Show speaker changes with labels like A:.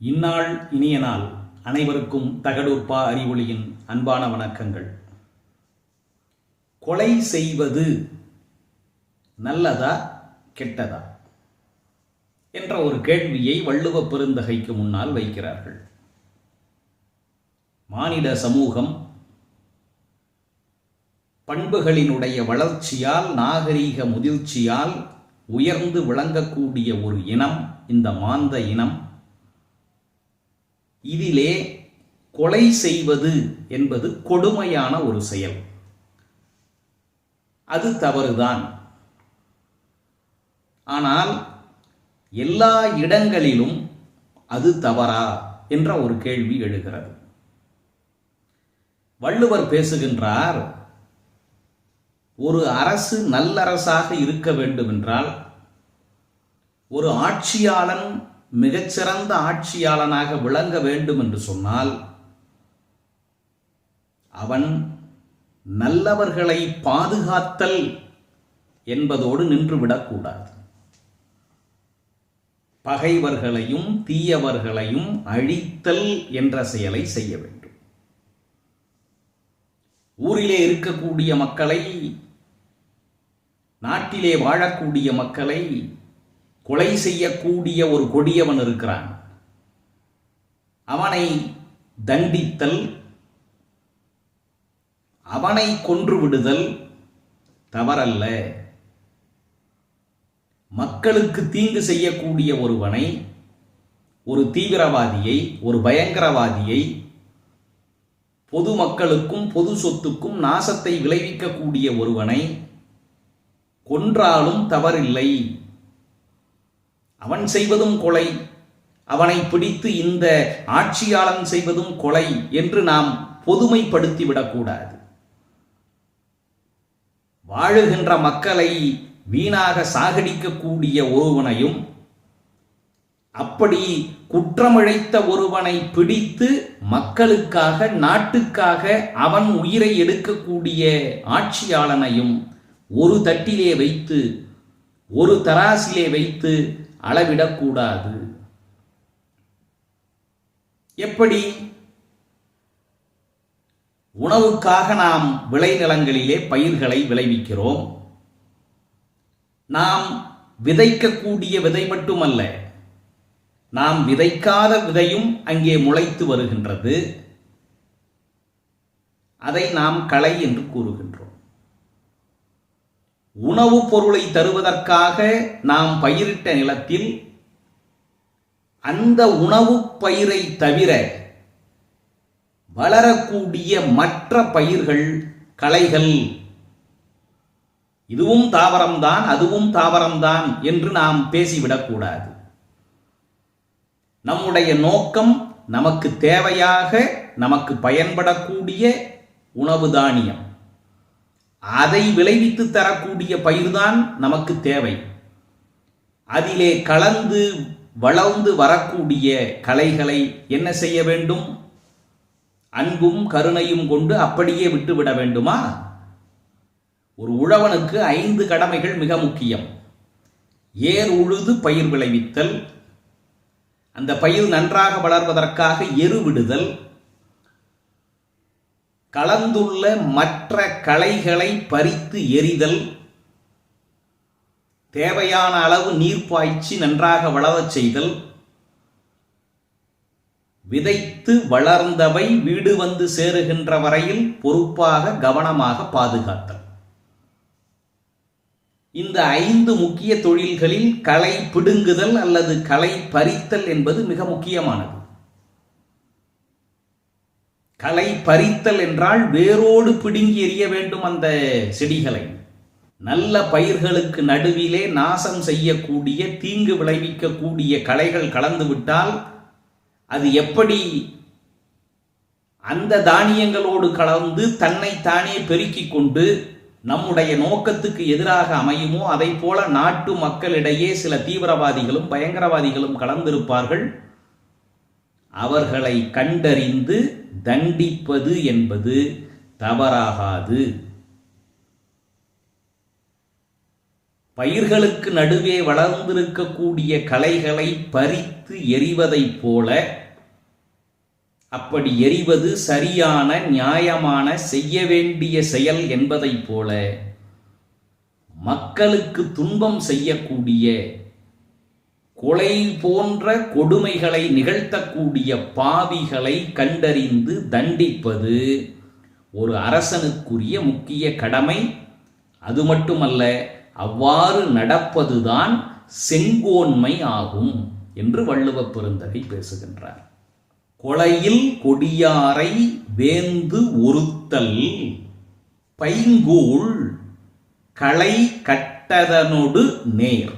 A: இந்நாள் இனிய நாள் அனைவருக்கும் தகடூர்பா அறிவொளியின் அன்பான வணக்கங்கள். கொலை செய்வது நல்லதா கெட்டதா? என்ற ஒரு கேள்வியை வள்ளுவ பெருந்தகைக்கு முன்னால் வைக்கிறார்கள். மானிட சமூகம் பண்புகளினுடைய வளர்ச்சியால் நாகரீக முதிர்ச்சியால் உயர்ந்து விளங்கக்கூடிய ஒரு இனம் இந்த மாந்த இனம் இதிலே கொலை செய்வது என்பது கொடுமையான ஒரு செயல். அது தவறுதான். ஆனால் எல்லா இடங்களிலும் அது தவறா என்ற ஒரு கேள்வி எழுகிறது. வள்ளுவர் பேசுகின்றார் ஒரு அரசு நல்லரசாக இருக்க வேண்டுமென்றால் ஒரு ஆட்சியாளன் மிகச்சிறந்த ஆட்சியாளனாக விளங்க வேண்டும் என்று சொன்னால் அவன் நல்லவர்களை பாதுகாத்தல் என்பதோடு நின்றுவிடக்கூடாது பகைவர்களையும் தீயவர்களையும் அழித்தல் என்ற செயலை செய்ய வேண்டும். ஊரிலே இருக்கக்கூடிய மக்களை நாட்டிலே வாழக்கூடிய மக்களை கொலை செய்யக்கூடிய ஒரு கொடியவன் இருக்கிறான். அவனை தண்டித்தல் அவனை கொன்று விடுதல் தவறல்ல. மக்களுக்கு தீங்கு செய்யக்கூடிய ஒருவனை ஒரு தீவிரவாதியை ஒரு பயங்கரவாதியை பொது மக்களுக்கும் பொது சொத்துக்கும் நாசத்தை விளைவிக்கக்கூடிய ஒருவனை கொன்றாலும் தவறில்லை. அவன் செய்வதும் கொலை. அவனை பிடித்து இந்த ஆட்சியாளன் செய்வதும் கொலை என்று நாம் பொதுமைப்படுத்தி விடக்கூடாது வாழுகின்ற மக்களை வீணாக சாகடிக்கக்கூடிய ஒருவனையும் அப்படி குற்றமிழைத்த ஒருவனை பிடித்து மக்களுக்காக நாட்டுக்காக அவன் உயிரை எடுக்கக்கூடிய ஆட்சியாளனையும் ஒரு தட்டிலே வைத்து ஒரு தராசிலே வைத்து அளவிடக்கூடாது. எப்படி? உணவுக்காக நாம் விளைநிலங்களிலே பயிர்களை விளைவிக்கிறோம். நாம் விதைக்கக்கூடிய விதை மட்டுமல்ல நாம் விதைக்காத விதையும் அங்கே முளைத்து வருகின்றது. அதை நாம் களை என்று கூறுகின்றோம். உணவுப் பொருளை தருவதற்காக நாம் பயிரிட்ட நிலத்தில் அந்த உணவுப் பயிரை தவிர வளரக்கூடிய மற்ற பயிர்கள் களைகள் இதுவும் தாவரம்தான் அதுவும் தாவரம்தான் என்று நாம் பேசிவிடக்கூடாது. நம்முடைய நோக்கம் நமக்கு தேவையாக நமக்கு பயன்படக்கூடிய உணவு தானியம். அதை விளைவித்து தரக்கூடிய பயிர்தான் நமக்கு தேவை. அதிலே கலந்து வளர்ந்து வரக்கூடிய களைகளை என்ன செய்ய வேண்டும்? அன்பும் கருணையும் கொண்டு அப்படியே விட்டுவிட வேண்டுமா? ஒரு உழவனுக்கு ஐந்து கடமைகள் மிக முக்கியம். ஏர் உழுது பயிர் விளைவித்தல். அந்த பயிர் நன்றாக வளர்வதற்காக எரு விடுதல். கலந்துள்ள மற்ற களைகளை பறித்து எரிதல் தேவையான அளவு நீர் பாய்ச்சி நன்றாக வளரச் செய்தல் விதைத்து வளர்ந்தவை வீடு வந்து சேருகின்ற வரையில் பொறுப்பாக கவனமாக பாதுகாத்தல். இந்த ஐந்து முக்கிய தொழில்களில் களை பிடுங்குதல் அல்லது களை பறித்தல் என்பது மிக முக்கியமானது. களை பறித்தல் என்றால் வேரோடு பிடுங்கி எறிய வேண்டும் அந்த செடிகளை. நல்ல பயிர்களுக்கு நடுவிலே நாசம் செய்யக்கூடிய தீங்கு விளைவிக்கக்கூடிய களைகள் கலந்துவிட்டால் அது எப்படி அந்த தானியங்களோடு கலந்து தன்னை தானே பெருக்கிக் கொண்டு நம்முடைய நோக்கத்துக்கு எதிராக அமையுமோ அதை போல நாட்டு மக்களிடையே சில தீவிரவாதிகளும் பயங்கரவாதிகளும் கலந்திருப்பார்கள். அவர்களை கண்டறிந்து தண்டிப்பது என்பது தவறாகாது. பயிர்களுக்கு நடுவே வளர்ந்திருக்கக்கூடிய களைகளை பறித்து எறிவதைப் போல அப்படி எறிவது சரியான நியாயமான செய்ய வேண்டிய செயல் என்பதைப் போல மக்களுக்கு துன்பம் செய்யக்கூடிய கொலை போன்ற கொடுமைகளை நிகழ்த்தக்கூடிய பாவிகளை கண்டறிந்து தண்டிப்பது ஒரு அரசனுக்குரிய முக்கிய கடமை. அது மட்டுமல்ல அவ்வாறு நடப்பதுதான் செங்கோன்மை ஆகும் என்று வள்ளுவப் பெருந்தகை பேசுகின்றார். கொலையில் கொடியாரை வேந்து ஒருத்தல் பைங்கூழ் களை கட்டதனொடு நேர்.